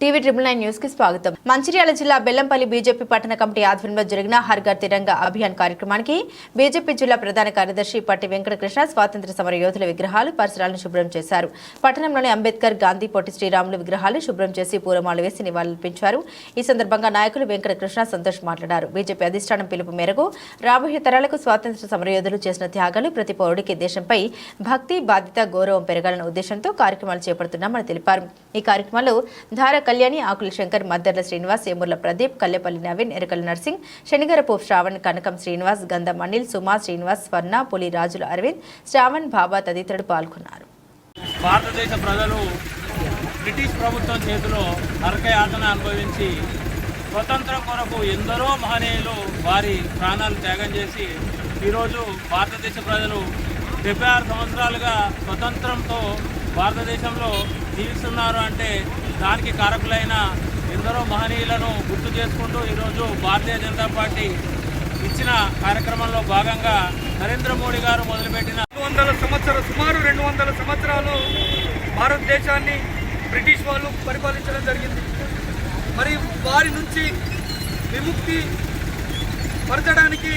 TV triple nine న్యూస్కి స్వాగతం. మంచిర్యాల జిల్లా బెల్లంపల్లి బీజేపీ పట్టణ కమిటీ ఆధ్వర్యంలో జరిగిన హర్ ఘర్ అభియాన్ కార్యక్రమానికి బీజేపీ జిల్లా ప్రధాన కార్యదర్శి పట్టి వెంకటకృష్ణ స్వాతంత్ర సమర యోధుల విగ్రహాలు పరిసరాలను శుభ్రం చేశారు. పట్టణంలోని అంబేద్కర్ గాంధీ పొట్టి శ్రీరాములు విగ్రహాలు శుభ్రం చేసి పూలమాలు వేసి నివాళులర్పించారు. ఈ సందర్భంగా నాయకులు వెంకటకృష్ణ సంతోష్ మాట్లాడారు. బీజేపీ అధిష్టానం పిలుపు మేరకు రాబోయే తరాలకు స్వాతంత్ర సమరయోధులు చేసిన త్యాగాలు ప్రతి పౌరుడికి దేశంపై భక్తి బాధ్యత గౌరవం పెరగాలన్న ఉద్దేశంతో కార్యక్రమాలు చేపడుతున్నామని తెలిపారు. ఈ కార్యక్రమంలో ధార కళ్యాణి ఆకుల శంకర్ మద్దర్ల శ్రీనివాస్ ఏమూర్ల ప్రదీప్ కల్లెపల్లి నవీన్ ఎరకల నర్సింగ్ శనిగరపు శ్రావణ్ కనకం శ్రీనివాస్ గంధం అనిల్ సుమా శ్రీనివాస్ స్వర్ణ పులి రాజుల అరవింద్ శ్రావణ్ బాబా తదితరులు పాల్గొన్నారు. భారతదేశ ప్రజలు బ్రిటిష్ ప్రభుత్వం చేతిలో అరకయాతన అనుభవించి స్వతంత్రం కొరకు ఎందరో మహనీయులు వారి ప్రాణాలు త్యాగం చేసి ఈరోజు భారతదేశ ప్రజలు డెబ్బై ఆరు సంవత్సరాలుగా స్వతంత్రంతో భారతదేశంలో జీవిస్తున్నారు అంటే దానికి కారకులైన ఎందరో మహనీయులను గుర్తు చేసుకుంటూ ఈరోజు భారతీయ జనతా పార్టీ ఇచ్చిన కార్యక్రమంలో భాగంగా నరేంద్ర మోడీ గారు మొదలుపెట్టిన రెండు వందల సంవత్సరాలు సుమారు రెండు వందల సంవత్సరాలు భారతదేశాన్ని బ్రిటిష్ వాళ్ళు పరిపాలించడం జరిగింది. మరి వారి నుంచి విముక్తి పరచడానికి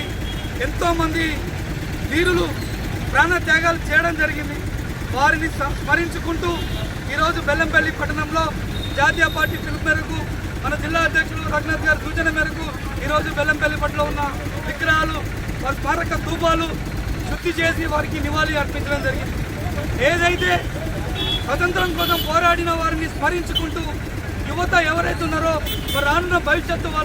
ఎంతోమంది వీరులు ప్రాణ త్యాగాలు చేయడం జరిగింది. వారిని స్మరించుకుంటూ ఈరోజు బెల్లంపల్లి పట్టణంలో జాతీయ పార్టీ పిలుపు మేరకు మన జిల్లా అధ్యక్షులు రఘునాథ్ గారి సూచన మేరకు ఈరోజు బెల్లంపల్లి పట్ల ఉన్న విగ్రహాలు వారి స్మారక ధూపాలు శుద్ధి చేసి వారికి నివాళి అర్పించడం జరిగింది. ఏదైతే స్వతంత్రం కోసం పోరాడిన వారిని స్మరించుకుంటూ యువత ఎవరైతే ఉన్నారో రానున్న భవిష్యత్తు